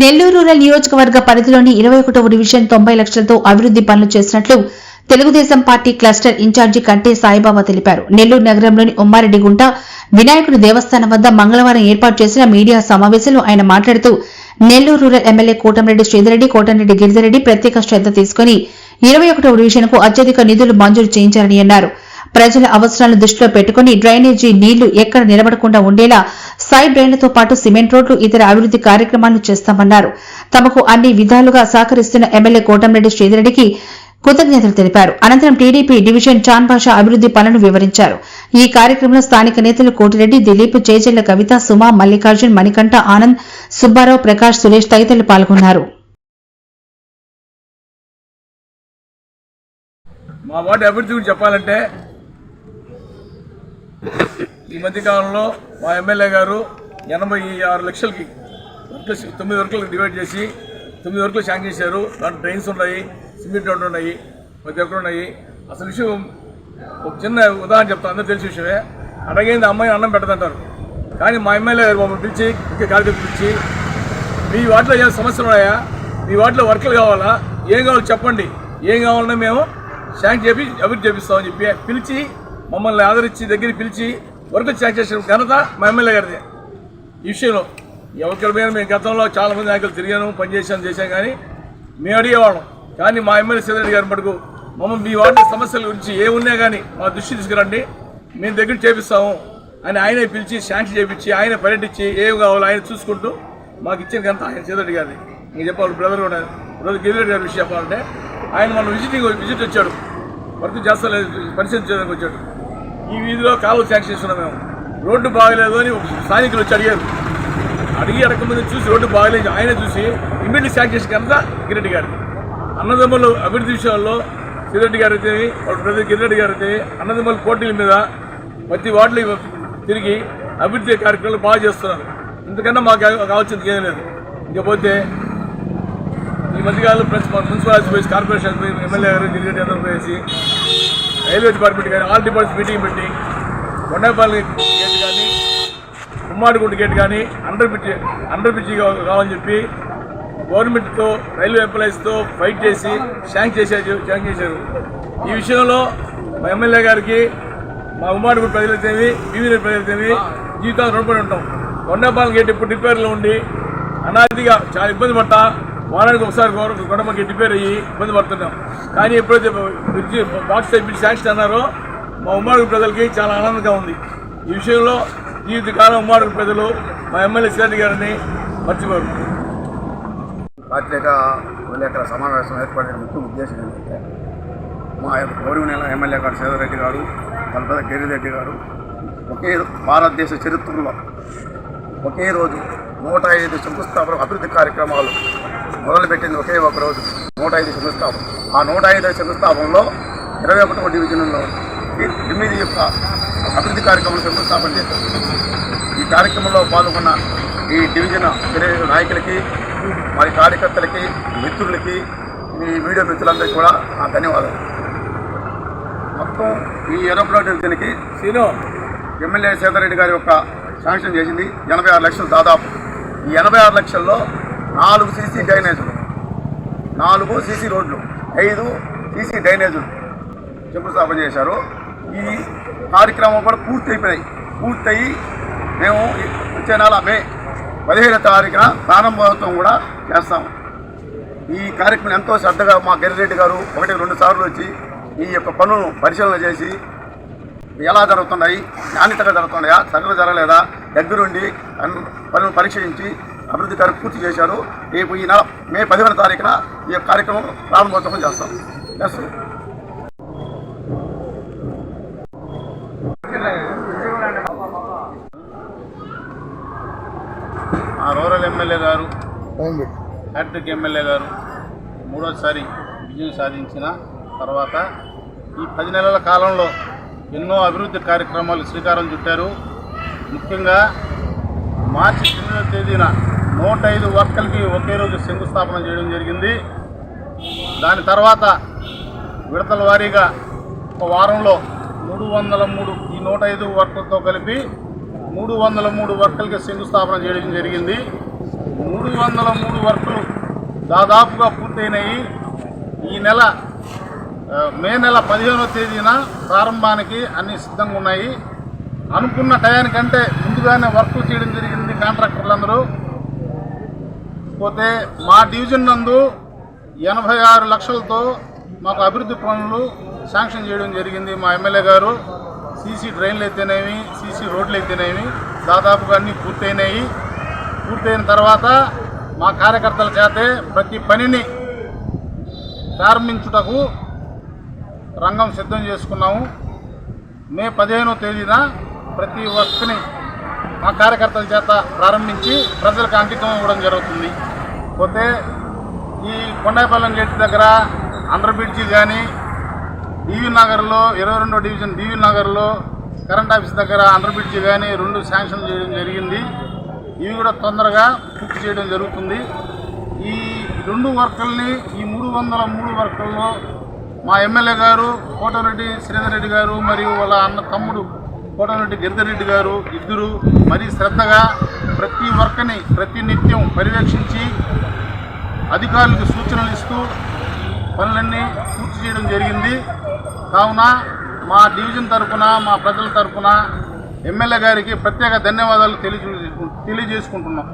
Nellore rural నియోజకవర్గ పరిధిలోని ఇరవై ఒకటవ డివిజన్ తొంభై లక్షలతో అభివృద్ది పనులు చేసినట్లు తెలుగుదేశం పార్టీ క్లస్టర్ ఇన్ఛార్జి కంటే సాయిబాబా తెలిపారు. నెల్లూరు నగరంలోని ఉమ్మారెడ్డిగుంట వినాయకుడి దేవస్థానం వద్ద మంగళవారం ఏర్పాటు చేసిన మీడియా సమావేశంలో ఆయన మాట్లాడుతూ నెల్లూరు రూరల్ ఎమ్మెల్యే కోటంరెడ్డి శ్రీధరెడ్డి కోటంరెడ్డి గిరిజరెడ్డి ప్రత్యేక శ్రద్ధ తీసుకుని ఇరవై ఒకటవ డివిజన్కు అత్యధిక నిధులు మంజూరు చేయించారని అన్నారు. ప్రజల అవసరాలను దృష్టిలో పెట్టుకుని డ్రైనేజీ నీళ్ళు ఎక్కడ నిలబడకుండా ఉండేలా సాయి డ్రైన్లతో పాటు సిమెంట్ రోడ్లు ఇతర అభివృద్ది కార్యక్రమాలు చేస్తామన్నారు. తమకు అన్ని విధాలుగా సహకరిస్తున్న ఎమ్మెల్యే కోటంరెడ్డి శ్రీధరెడ్డికి కృతజ్ఞతలు తెలిపారు. అనంతరం టీడీపీ డివిజన్ చాన్ భాష అభివృద్ది పనులను వివరించారు. ఈ కార్యక్రమంలో స్థానిక నేతలు కోటిరెడ్డి దిలీప్ చేజెళ్ళ కవిత సుమ మల్లికార్జున్ మణికంఠ ఆనంద్ సుబ్బారావు ప్రకాష్ సురేష్ తదితరులు పాల్గొన్నారు. మా వాటి అభివృద్ధి గురించి చెప్పాలంటే ఈ మధ్య కాలంలో మా ఎమ్మెల్యే గారు ఎనభై ఆరు లక్షలకి వర్కులు తొమ్మిది వర్కులకు డివైడ్ చేసి తొమ్మిది వర్కులు శాంక్షన్ చేశారు. దాంట్లో డ్రైన్స్ ఉన్నాయి సిమెంట్ రోడ్లు ఉన్నాయి ప్రతి ఒక్కరు ఉన్నాయి. అసలు విషయం ఒక చిన్న ఉదాహరణ చెప్తాను అందరూ తెలిసిన విషయమే. అడగైంది అమ్మాయి అన్నం పెట్టదంటారు. కానీ మా ఎమ్మెల్యే గారు మమ్మల్ని పిలిచి ముఖ్య కార్యకర్తలు పిలిచి మీ వాటిలో ఏమైనా సమస్యలు ఉన్నాయా? మీ వాటిలో వర్కులు కావాలా? ఏం కావాలో చెప్పండి. ఏం కావాలన్నా మేము శాంక్షన్ చేపి అభివృద్ధి చేపిస్తామని చెప్పి పిలిచి మమ్మల్ని ఆదరించి దగ్గర పిలిచి వర్క్ శాంక్షన్ చేసిన ఘనత మా ఎమ్మెల్యే గారిది. ఈ విషయంలో ఎవరి మీద మేము గతంలో చాలామంది నాయకులు తిరిగాను పనిచేసాను చేశాం కానీ మేము అడిగేవాళ్ళం. కానీ మా ఎమ్మెల్యే సీతారెడ్డి గారి మటుకు మమ్మల్ని మీ వాటి సమస్యల గురించి ఏ ఉన్నా కానీ మా దృష్టి తీసుకురండి. మేము దగ్గర చేపిస్తాము అని ఆయనే పిలిచి శాంక్షన్ చేపించి ఆయన పర్యటించి ఏం కావాలో ఆయన చూసుకుంటూ మాకు ఇచ్చిన గంత ఆయన సీతారెడ్డి గారిది. నేను చెప్పాలి బ్రదర్ కూడా బ్రదర్ గిరిరెడ్డి గారి విషయం చెప్పాలంటే ఆయన మన విజిటింగ్ విజిట్ వచ్చాడు. వర్క్ చేస్తలేదు పరిశీలించడానికి వచ్చాడు. ఈ వీధిలో కాలువ శాంక్షన్ చేస్తున్నాం మేము. రోడ్డు బాగలేదు అని స్థానికులు వచ్చి అడిగారు. అడిగి అడగకముందు చూసి రోడ్డు బాగలేదు ఆయన చూసి ఇమ్మీడియట్ శాంక్షన్ చేసిన కనుక గిరెడ్డి గారు. అన్నదమ్ములు అభివృద్ధి విషయంలో శ్రీరెడ్డి గారు అయితే వాళ్ళ ప్రజలు గిరిరెడ్డి గారు అయితే అన్నదమ్ముల పోటీల మీద ప్రతి వార్డులు తిరిగి అభివృద్ధి కార్యక్రమాలు బాగా చేస్తున్నారు. ఇంతకన్నా మాకు కావాల్సింది ఏం లేదు. ఇకపోతే ఈ మధ్యకాలంలో ప్రెస్ మున్సిపాలిటీ పోయి కార్పొరేషన్ పోయి ఎమ్మెల్యే గారు గిరిగడ్డి అందరూ పోయేసి రైల్వే డిపార్ట్మెంట్ కానీ ఆల్ డిపార్ట్మెంట్స్ మీటింగ్ పెట్టి కొండపల్లి గేట్ కానీ ఉమ్మాడిగుంట గేట్ కానీ అండర్ బ్రిడ్జ్ అండర్ బ్రిడ్జ్ కావాలని చెప్పి గవర్నమెంట్తో రైల్వే ఎంప్లాయీస్తో ఫైట్ చేసి శాంక్ చేశారు శాంక్ చేశారు. ఈ విషయంలో మా ఎమ్మెల్యే గారికి మా ఉమ్మాడిగుంట ప్రజలైతేవి బీవీ ప్రజలైతేవి జీవితాలు రుణపడి ఉంటాం. కొండపాలెం గేట్ ఇప్పుడు రిపేర్లో ఉండి అనాదిగా చాలా ఇబ్బంది పడ్డా వారానికి ఒకసారి గొడవ గేట్ రిపేర్ అయ్యి ఇబ్బంది పడుతున్నాం. కానీ ఎప్పుడైతే బ్రిడ్జి బాక్స్ బిల్ శాంక్షన్ అన్నారో మా ఉమ్మడి ప్రజలకి చాలా ఆనందంగా ఉంది. ఈ విషయంలో జీవితకాలం ఉమ్మడి ప్రజలు మా ఎమ్మెల్యే శ్రీరెడ్డి గారిని మర్చిపోరు. పత్రిక విలేకరుల సమావేశం ఏర్పడిన ముఖ్య ఉద్దేశం ఏంటంటే మా యొక్క గౌరవనీయ ఎమ్మెల్యే గారు సేదరెడ్డి గారు కల్పద గిరిరెడ్డి గారు ఒకే భారతదేశ చరిత్రలో ఒకే రోజు నూట ఐదు శంకుస్థాపన అభివృద్ధి కార్యక్రమాలు మొదలుపెట్టింది ఒకే ఒక రోజు. నూట ఐదు శంకుస్థాపన. ఆ నూట ఐదు శంకుస్థాపనలో ఇరవై ఒకటవ డివిజన్లో ఈ ఎనిమిది యొక్క అభివృద్ధి కార్యక్రమాలు శంకుస్థాపన చేశారు. ఈ కార్యక్రమంలో పాల్గొన్న ఈ డివిజన్ నాయకులకి మరి కార్యకర్తలకి మిత్రులకి ఈ వీడియో మిత్రులందరికీ కూడా నా ధన్యవాదాలు. మొత్తం ఈ ఎరప్లో డివిజన్కి ఎమ్మెల్యే సీతారెడ్డి గారి యొక్క శాంక్షన్ చేసింది. ఎనభై ఆరు లక్షలు దాదాపు ఈ ఎనభై ఆరు లక్షల్లో నాలుగు సీసీ డ్రైనేజులు. నాలుగు సీసీ రోడ్లు ఐదు సీసీ డ్రైనేజులు శంకుస్థాపన చేశారు. ఈ కార్యక్రమం కూడా పూర్తయిపోయాయి పూర్తయి మేము వచ్చే నెల మే పదిహేను తారీఖున ప్రారంభోత్సవం కూడా చేస్తాం. ఈ కార్యక్రమం ఎంతో శ్రద్ధగా మా గిరిరెడ్డి గారు ఒకటి రెండు సార్లు వచ్చి ఈ యొక్క పనులను పరిశీలన చేసి ఎలా జరుగుతున్నాయి నాణ్యతగా జరుగుతున్నాయా సగలు జరగలేదా దగ్గరుండి అన్ని పనులను పరీక్షించి అభివృద్ధి కార్యం పూర్తి చేశారు. రేపు ఈ నెల మే పదిహేను తారీఖున ఈ యొక్క కార్యక్రమం ప్రారంభోత్సవం చేస్తాం. చేస్తాం ఆ రూరల్ ఎమ్మెల్యే గారు హ్యాట్రిక్ ఎమ్మెల్యే గారు మూడోసారి విజయం సాధించిన తర్వాత ఈ పది నెలల కాలంలో ఎన్నో అభివృద్ధి కార్యక్రమాలు శ్రీకారం చుట్టారు. ముఖ్యంగా మార్చి తొమ్మిదవ తేదీన నూట ఐదు వర్కలకి ఒకే రోజు శంకుస్థాపన చేయడం జరిగింది. దాని తర్వాత విడతల వారీగా ఒక వారంలో మూడు వందల మూడు ఈ నూట ఐదు వర్కులతో కలిపి మూడు వందల మూడు వర్కలకి శంకుస్థాపన చేయడం జరిగింది. మూడు వందల మూడు వర్కులు దాదాపుగా పూర్తయినాయి. ఈ నెల మే నెల పదిహేనవ తేదీన ప్రారంభానికి అన్ని సిద్ధంగా ఉన్నాయి. అనుకున్న టయానికంటే ముందుగానే వర్క్ చేయడం జరిగింది కాంట్రాక్టర్లందరూ. పోతే మా డివిజన్ నందు ఎనభై ఆరు లక్షలతో మాకు అభివృద్ధి పనులు శాంక్షన్ చేయడం జరిగింది మా ఎమ్మెల్యే గారు. సీసీ డ్రైన్లు అయితేనేమి సీసీ రోడ్లు అయితేనేమి దాదాపుగా అన్నీ పూర్తయినాయి. పూర్తయిన తర్వాత మా కార్యకర్తల చేతే ప్రతి పనిని ప్రారంభించుటకు రంగం సిద్ధం చేసుకున్నాము. మే పదిహేనో తేదీన ప్రతి వర్క్ని మా కార్యకర్తల చేత ప్రారంభించి ప్రజలకు అంకితం ఇవ్వడం జరుగుతుంది. పోతే ఈ కొండాయిపాలెం గేట్ దగ్గర అండర్ బ్రిడ్జి కానీ డివి నగర్లో ఇరవై రెండో డివిజన్ డివి నగర్లో కరెంట్ ఆఫీస్ దగ్గర అండర్ బ్రిడ్జి కానీ రెండు శాంక్షన్ చేయడం జరిగింది. ఇవి కూడా తొందరగా పూర్తి చేయడం జరుగుతుంది. ఈ రెండు వర్కుల్ని ఈ మూడు వందల మూడు వర్కుల్లో మా ఎమ్మెల్యే గారు కోటరెడ్డి శ్రీధర్ రెడ్డి గారు మరియు వాళ్ళ అన్న తమ్ముడు కోటరెడ్డి గిరిధరెడ్డి గారు ఇద్దరు మరీ శ్రద్ధగా ప్రతి వర్క్ని ప్రతి నిత్యం పర్యవేక్షించి అధికారులకు సూచనలు ఇస్తూ పనులన్నీ పూర్తి చేయడం జరిగింది. కావున మా డివిజన్ తరఫున మా ప్రజల తరఫున ఎమ్మెల్యే గారికి ప్రత్యేక ధన్యవాదాలు తెలియజే తెలియజేసుకుంటున్నాం.